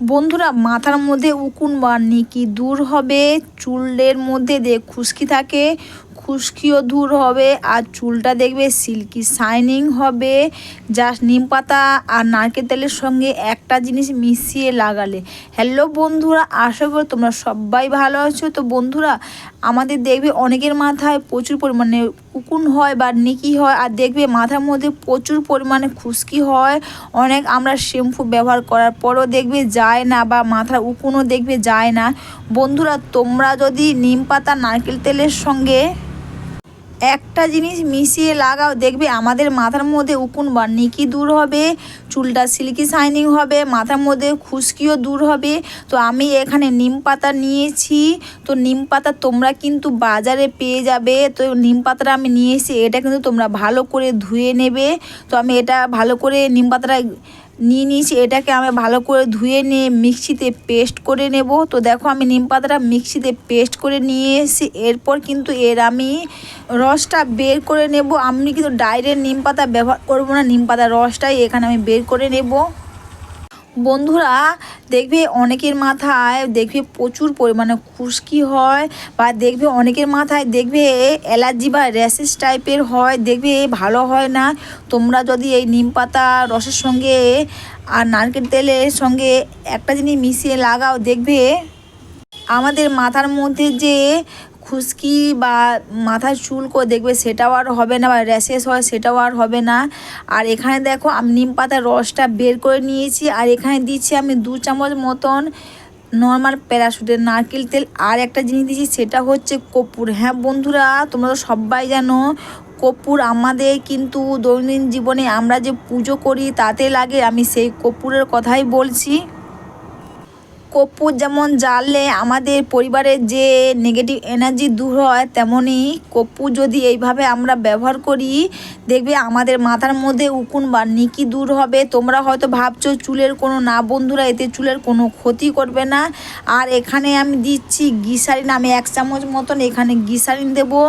বন্ধুরা, মাথার মধ্যে উকুন বা নিকি দূর হবে, চুলের মধ্যে যে খুশকি থাকে, খুশকিও দূর হবে, আর চুলটা দেখবে সিল্কি শাইনিং হবে। জাস্ট নিম পাতা আর নারকেল তেলের সঙ্গে একটা জিনিস মিশিয়ে লাগালে। হ্যালো বন্ধুরা, আশা করি তোমরা সবাই ভালো আছো। তো বন্ধুরা আমাদের দেখবে অনেকের মাথায় প্রচুর পরিমাণে উকুন হয় বা নিকি হয়, আর দেখবে মাথার মধ্যে প্রচুর পরিমাণে খুশকি হয়। অনেক আমরা শ্যাম্পু ব্যবহার করার পরও দেখবে যায় না বা মাথার উকুনও দেখবে যায় না। বন্ধুরা, তোমরা যদি নিম পাতা, নারকেল তেলের সঙ্গে একটা জিনিস মিশিয়ে লাগাও, দেখবে আমাদের মাথার মধ্যে উকুন বা নিকি দূর হবে, চুলটা সিল্কি শাইনিং হবে, মাথার মধ্যে খুশকিও দূর হবে। তো আমি এখানে নিম পাতা নিয়েছি, তো নিম পাতা তোমরা কিন্তু বাজারে পেয়ে যাবে। তো নিম পাতাটা আমি নিয়ে এসেছি, এটা কিন্তু তোমরা ভালো করে ধুয়ে নেবে। তো আমি এটা ভালো করে নিম পাতাটা নিয়ে নিয়েছি, এটাকে আমি ভালো করে ধুয়ে নিয়ে মিক্সিতে পেস্ট করে নেব। তো দেখো আমি নিম পাতাটা মিক্সিতে পেস্ট করে নিয়ে এসেছি। এরপর কিন্তু এর আমি রসটা বের করে নেব। আমি কিন্তু ডাইরেক্ট নিম পাতা ব্যবহার করব না, নিম পাতার রসটাই এখানে আমি বের করে নেব। বন্ধুরা, দেখবে অনেকের মাথায়, দেখবে প্রচুর পরিমাণে খুশকি হয় বা দেখবে অনেকের মাথায়, দেখবে অ্যালার্জি বা র্যাশেস টাইপের হয়, দেখবে ভালো হয় না। তোমরা যদি এই নিম পাতা, রসের সঙ্গে আর নারকেল তেলের সঙ্গে একটা জিনিস মিশিয়ে লাগাও, দেখবে আমাদের মাথার মধ্যে যে খুশকি বা মাথার চুলকো দেখবে সেটাও আর হবে না বা র্যাশেস হয় সেটাও আর হবে না। আর এখানে দেখো আমি নিম পাতার রসটা বের করে নিয়েছি আর এখানে দিচ্ছি আমি দু চামচ মতন নর্মাল প্যারাশুটের নারকেল তেল। আর একটা জিনিস দিচ্ছি সেটা হচ্ছে কপুর। হ্যাঁ বন্ধুরা, তোমরা তো সবাই জানো কপুর আমাদের কিন্তু দৈনন্দিন জীবনে আমরা যে পুজো করি তাতে লাগে, আমি সেই কপুরের কথাই বলছি। কর্পূর যেমন জ্বাললে আমাদের পরিবারের যে নেগেটিভ এনার্জি দূর হয় তেমনই কর্পূর যদি এইভাবে আমরা ব্যবহার করি, দেখবে আমাদের মাথার মধ্যে উকুন বা নিকি দূর হবে। তোমরা হয়তো ভাবছ চুলের কোনো, না বন্ধুরা, এতে চুলের কোনো ক্ষতি করবে না। আর এখানে আমি দিচ্ছি গিসারিন আমি এক চামচ মতন এখানে গিসারিন দেবো।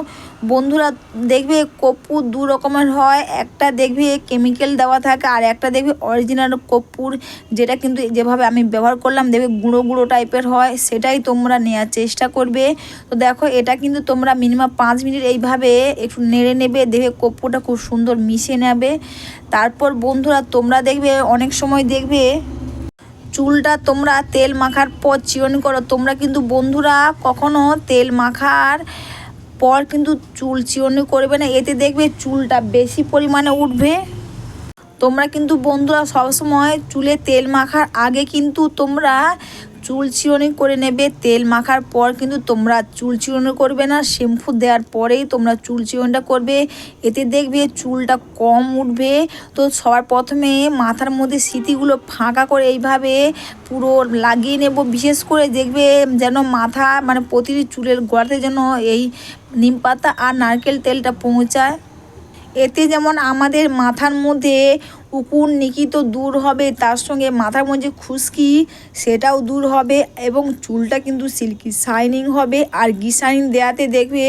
বন্ধুরা, দেখবে কর্পূর দু রকমের হয়। একটা দেখবে কেমিক্যাল দেওয়া থাকে, আর একটা দেখবে অরিজিনাল কর্পূর যেটা কিন্তু যেভাবে আমি ব্যবহার করলাম, দেখবে গুঁড়ো গুঁড়ো টাইপের হয়, সেটাই তোমরা নেওয়ার চেষ্টা করবে। তো দেখো, এটা কিন্তু তোমরা মিনিমাম পাঁচ মিনিট এইভাবে একটু নেড়ে নেবে দেখবে কর্পূরটা খুব সুন্দর মিশে নেবে। তারপর বন্ধুরা, তোমরা দেখবে, অনেক সময় দেখবে, চুলটা তোমরা তেল মাখার পর চিরন করো। তোমরা কিন্তু বন্ধুরা কখনো তেল মাখার পর কিন্তু চুল চিরনি করবে না। এতে দেখবে চুলটা বেশি পরিমাণে উঠবে। তোমরা কিন্তু বন্ধুরা সবসময় চুলে তেল মাখার আগে কিন্তু তোমরা চুল চিরনি করে নেবে, তেল মাখার পর কিন্তু তোমরা চুল চিরনি করবে না শ্যাম্পু দেওয়ার পরেই তোমরা চুল চিরনটা করবে। এতে দেখবে চুলটা কম উঠবে। তো সবার প্রথমে মাথার মধ্যে স্মৃতিগুলো ফাঁকা করে এইভাবে পুরো লাগিয়ে নেব। বিশেষ করে দেখবে যেন মাথা মানে প্রতিটি চুলের গোড়াতে যেন এই নিম পাতা আর নারকেল তেলটা পৌঁছায়। এতে যেমন আমাদের মাথার মধ্যে উকুন নিকি তো দূর হবে, তার সঙ্গে মাথার মধ্যে খুশকি সেটাও দূর হবে এবং চুলটা কিন্তু সিল্কি শাইনিং হবে। আর গিসাইন দেওয়াতে দেখবে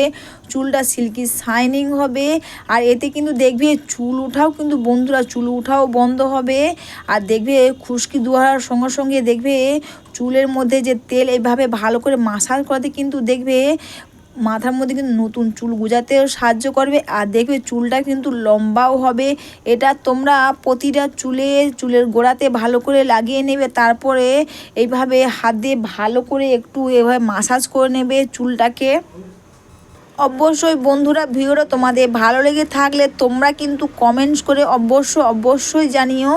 চুলটা সিল্কি শাইনিং হবে। আর এতে কিন্তু দেখবে চুল উঠাও কিন্তু বন্ধুরা, চুল উঠাও বন্ধ হবে। আর দেখবে খুশকি দুয়ার সঙ্গে সঙ্গে দেখবে চুলের মধ্যে যে তেল এভাবে ভালো করে মাসাজ করাতে কিন্তু দেখবে মাথার মধ্যে কিন্তু নতুন চুল গুজাতেও সাহায্য করবে আর দেখবে চুলটা কিন্তু লম্বাও হবে। এটা তোমরা প্রতিটা চুলে, চুলের গোড়াতে ভালো করে লাগিয়ে নেবে, তারপরে এইভাবে হাতে ভালো করে একটু এভাবে মাসাজ করে নেবে চুলটাকে। অবশ্যই বন্ধুরা ভিডিওটা তোমাদের ভালো লেগে থাকলে তোমরা কিন্তু কমেন্টস করে অবশ্য অবশ্যই জানিও।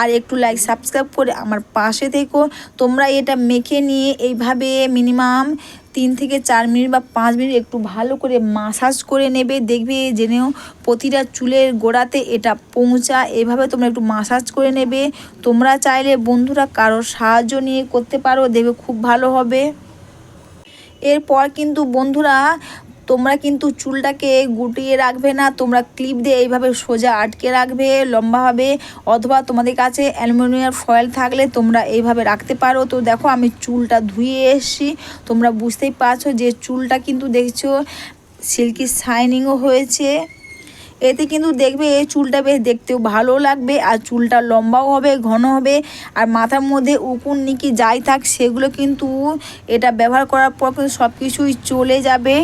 আর একটু লাইক সাবস্ক্রাইব করে আমার পাশে থেকো। তোমরা এটা মেখে নিয়ে এইভাবে মিনিমাম তিন থেকে চার মিনিট বা পাঁচ মিনিট একটু ভালো করে মাসাজ করে নেবে। দেখবে জেনেও প্রতিটা চুলের গোড়াতে এটা পৌঁছা এভাবে তোমরা একটু মাসাজ করে নেবে। তোমরা চাইলে বন্ধুরা কারোর সাহায্য নিয়ে করতে পারো। দেখবে খুব ভালো হবে। এরপর কিন্তু বন্ধুরা তোমরা কিন্তু চুলটাকে গুটিয়ে রাখবে না, তোমরা ক্লিপ দিয়ে এইভাবে সোজা আটকে রাখবে, লম্বাভাবে, অথবা তোমাদের কাছে অ্যালুমিনিয়াম ফয়েল থাকলে তোমরা এইভাবে রাখতে পারো। তো দেখো আমি চুলটা ধুয়ে এসছি, তোমরা বুঝতেই পারছ যে চুলটা কিন্তু দেখছ সিল্কি শাইনিংও হয়েছে। এতে কিন্তু দেখবে এই চুলটা বেশ দেখতেও ভালো লাগবে, আর চুলটা লম্বাও হবে, ঘন হবে, আর মাথার মধ্যে উকুন নিকি যাই থাক, সেগুলো কিন্তু এটা ব্যবহার করার পর সব কিছুই চলে যাবে।